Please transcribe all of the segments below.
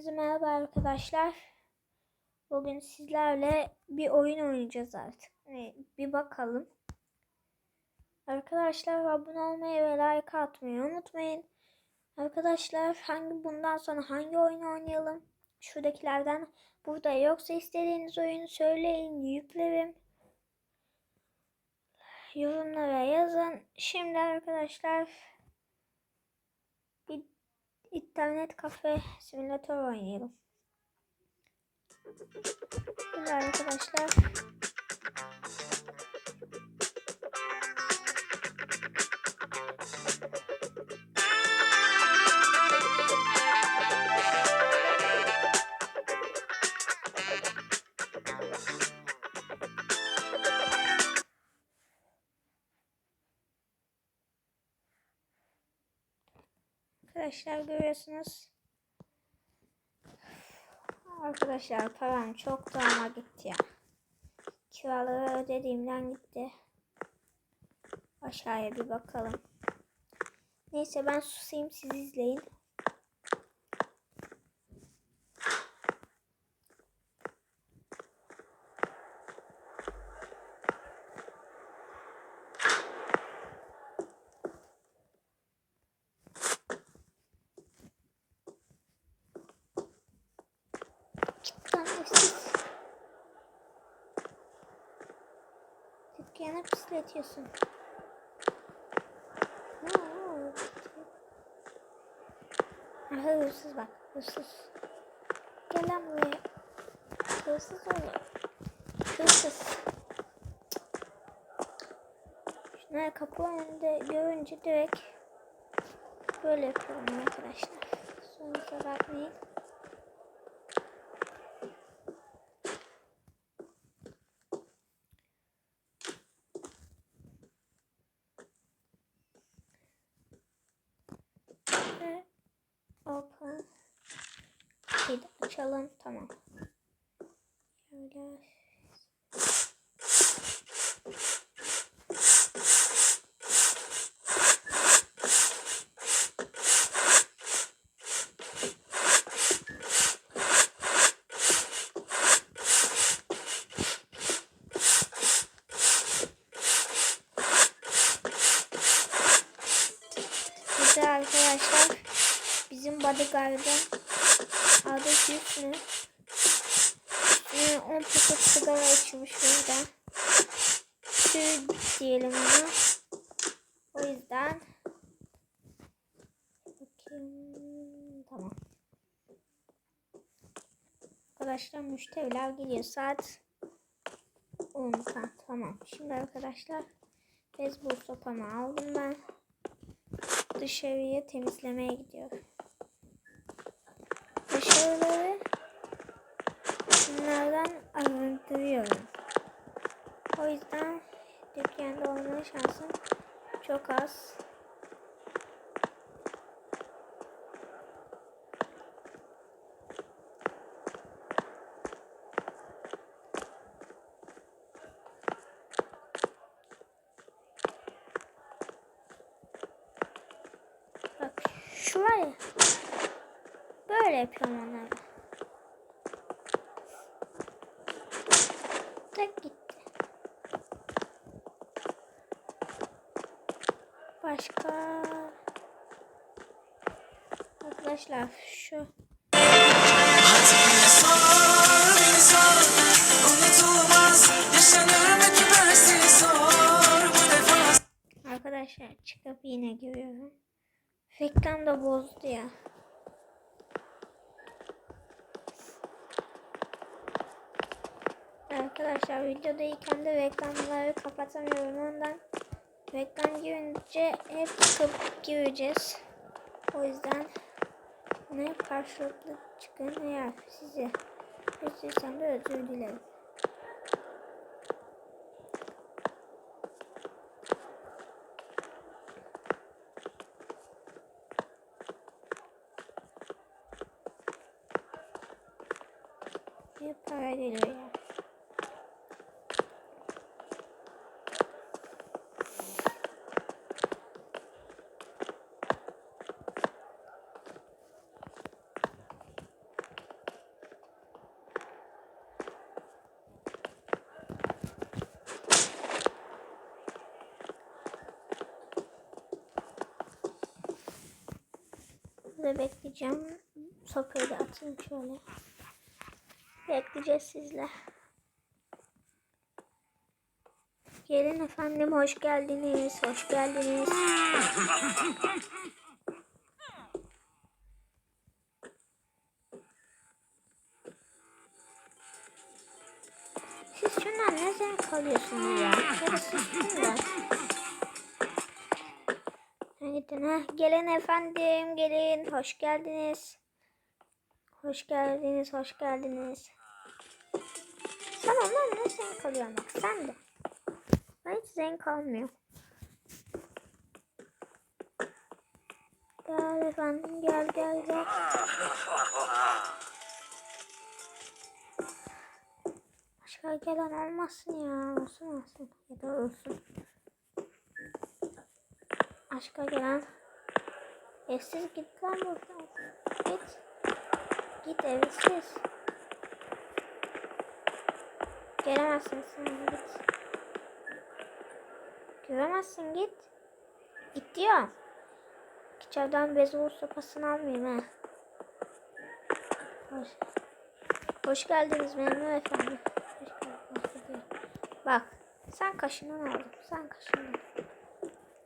Hepinize merhaba arkadaşlar. Bugün sizlerle bir oyun oynayacağız artık. Bir bakalım. Arkadaşlar abone olmayı ve like atmayı unutmayın. Arkadaşlar hangi bundan sonra hangi oyun oynayalım? Şuradakilerden burada yoksa istediğiniz oyunu söyleyin, yüklerim. Yorumlara yazın. Şimdi arkadaşlar internet kafe simülatör oynayalım. Güzel arkadaşlar. Arkadaşlar görüyorsunuz. Arkadaşlar param çok da ama gitti ya. Kiraları ödediğimden gitti. Aşağıya bir bakalım. Neyse ben susayım siz izleyin. Dükkanı pisletiyorsun. Aha hırsız bak hırsız. Gel lan buraya. Hırsız oluyor. Hırsız. Şunları kapı önünde görünce direkt böyle yapıyorum arkadaşlar. Sonunuza bakmayın. Ve open. Bir de açalım. Tamam. Şöyle. Arkadaşlar bizim bodyguard'ın adı Hüsnü. Üstüne 10 paket sigara içmiş burada. Tüy diyelim ona. O yüzden bakayım tamam. Arkadaşlar müşteriler geliyor saat 10 saat tamam. Şimdi arkadaşlar beyzbol sopamı aldım ben dışarıya temizlemeye gidiyor. Dışarıları bunlardan arındırıyorum. O yüzden dükkanda olma şansım çok az. Bak şu var ya. Böyle yapıyorum onları. Tek gitti. Başka. Arkadaşlar şu. Arkadaşlar çıkıp yine giriyorum. Reklam da bozdu ya. Arkadaşlar videodayken de reklamları kapatamıyorum ondan. Reklam girince hep çıkıp gireceğiz. O yüzden ne karşılıklı çıkın eğer sizi üzürsem de özür dilerim. Bir para geliyor ya. Bekleyeceğim. Sopayı da atayım şöyle. Bekleyeceğiz sizle. Gelin efendim hoş geldiniz. Hoş geldiniz. Siz şundan ne zevk alıyorsunuz ya? Şöyle Gidin ha. Gelin efendim gelin. Hoş geldiniz. Hoş geldiniz. Hoş geldiniz. Sen ondan ne zevk alıyorsun bak sen de. Ben hiç zevk almıyorum. Gel efendim gel gel gel. Başka gelen olmasın ya. Olsun olsun. Ya da olsun. Başka gelen. Evsiz git lan buradan. Git. Git evsiz. Gelemezsin sen git. Göremezsin git. Git diyor. İçeriden bezol sopasını almayayım ha. Hoş, hoş geldiniz memnun efendim. Hoş geldiniz. Bak sen kaşından aldın. Sen kaşından.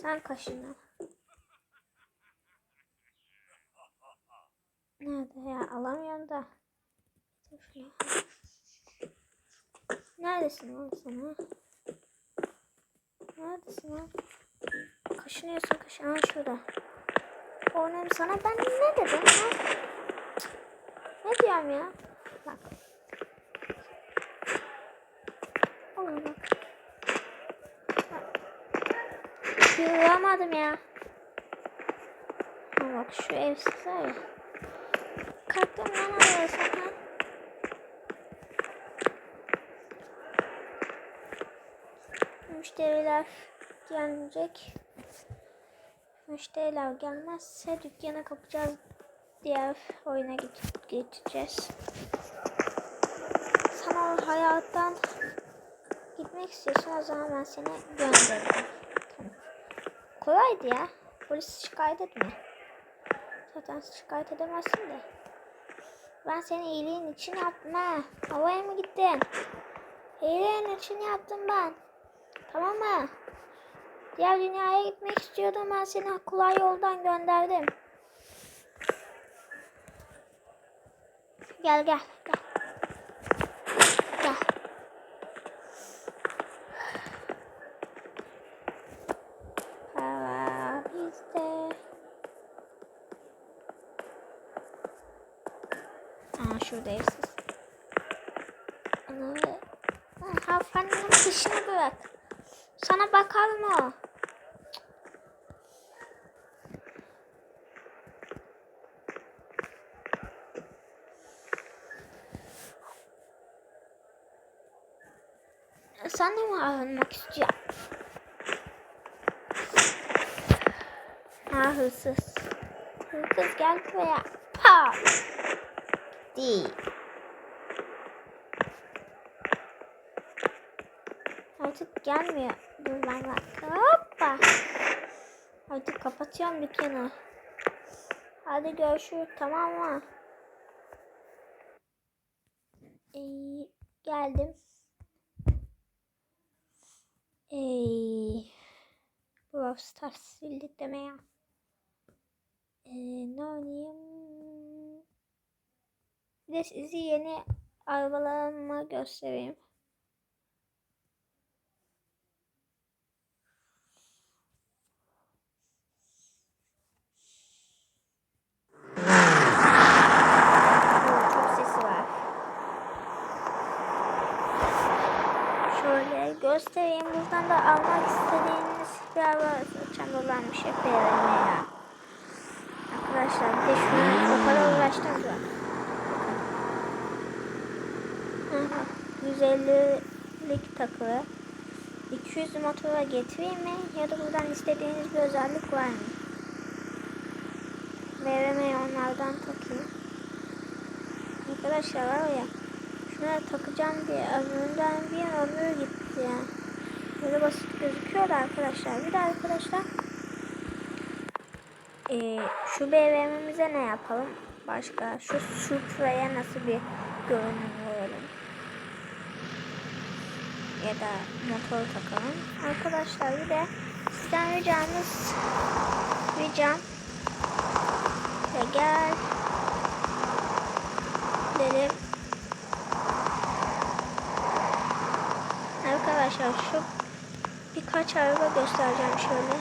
Sen kaşından. Nerede ya? Alamıyorum da. Neredesin lan sen ha? Neredesin lan? Kaşınıyorsun kaşın. Aa şurada. Oğlum sana ben ne dedim? Cık. Ne diyorum ya? Bak. Oğlum bak. Yığamadım ya. Bak şu var ya. Kalktım lan arıyorsun ha. Müşteriler gelmeyecek. Müşteriler gelmezse dükkana kapacağız. Diğer oyuna git- geçeceğiz. Sen o hayattan gitmek istiyorsun o zaman ben seni gönderirim. Kolaydı ya. Polis şikayet etme. Zaten şikayet edemezsin de. Ben senin iyiliğin için yaptım ha. Havaya mı gittin? İyiliğin için yaptım ben. Tamam mı? Diğer dünyaya gitmek istiyordum ben seni kolay yoldan gönderdim. Gel gel. Gel. Para bizde. Aa şurada evsiz. Ana ve... Bırak. Sana bakar mı? Sen de mi aranmak istiyorsun? Ha hırsız. Hırsız gel buraya. Pa. Değil. Artık gelmiyor. Dur ben bak. Hoppa. Artık kapatıyorum dükkanı. Hadi görüşürüz tamam mı? Ee, geldim. Ee, Brawl Stars sildik deme ya. Ee, ne oynayayım? Bir de sizi yeni arabalarımı göstereyim. Göstereyim. Buradan da almak istediğiniz bir araba açan dolanmış hep ya. Arkadaşlar bir de şunu 150'lik takılı. 200 motora getireyim mi? Ya da buradan istediğiniz bir özellik var mı? VRM'ye onlardan takayım. Arkadaşlar var ya şuna takacağım diye ömrümden bir ömür gitti ya. Böyle basit gözüküyor da arkadaşlar. Bir de arkadaşlar Ee, şu BMW'mize ne yapalım? Başka şu Supra'ya nasıl bir görünüm Ya da motor takalım. Arkadaşlar bir de sizden ricamız ricam ve gel dedim. Arkadaşlar şu birkaç araba göstereceğim şöyle.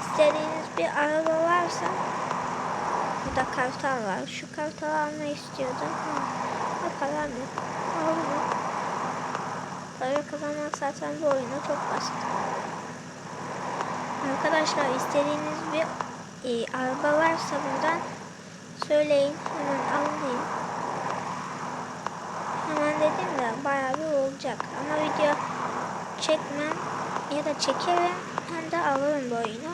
İstediğiniz bir araba varsa burada kartal var. Şu kartalı almayı istiyordum. Ha, param yok. Aldım. Para kazanmak zaten bu oyunda çok basit. Arkadaşlar istediğiniz bir e, araba varsa buradan söyleyin. Hemen alayım. Hemen dedim de bayağı bir olacak. Ama video çekmem ya da çekerim hem de alırım bu oyunu.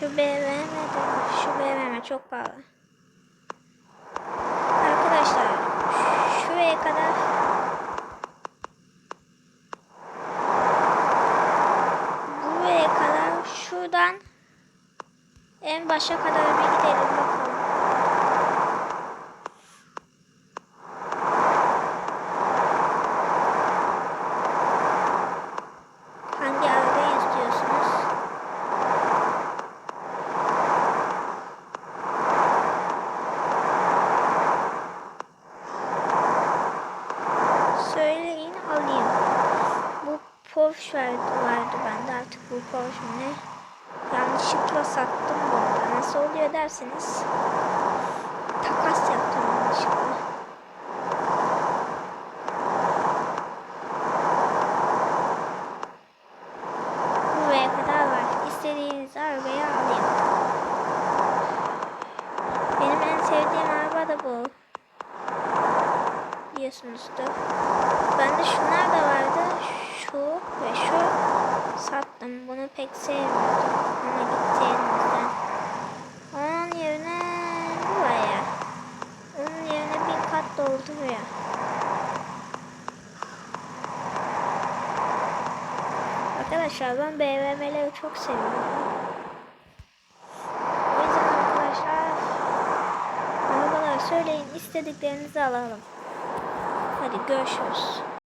Şu BMW de şu BMW çok pahalı. Arkadaşlar şuraya kadar. Buraya kadar. Şuradan en başa kadar bir gidelim bakalım. Hangi arabayı istiyorsunuz? Söyleyin alayım. Bu Porsche vardı, vardı bende Porsche ne? Yanlışlıkla sattım bunu. Nasıl oluyor derseniz takas yaptım yanlışlıkla. Buraya kadar var. İstediğiniz arabayı alayım. Benim en sevdiğim araba da bu. Biliyorsunuzdur. Bende şunlar da vardı. Şu ve şu sattım. Bunu pek sevmiyordum. Ama gitti elimizden. Onun yerine buraya. Onun yerine bir kat dolduruyor. Arkadaşlar ben BMW'leri çok seviyorum. O yüzden arkadaşlar arabalar söyleyin istediklerinizi alalım. Hadi görüşürüz.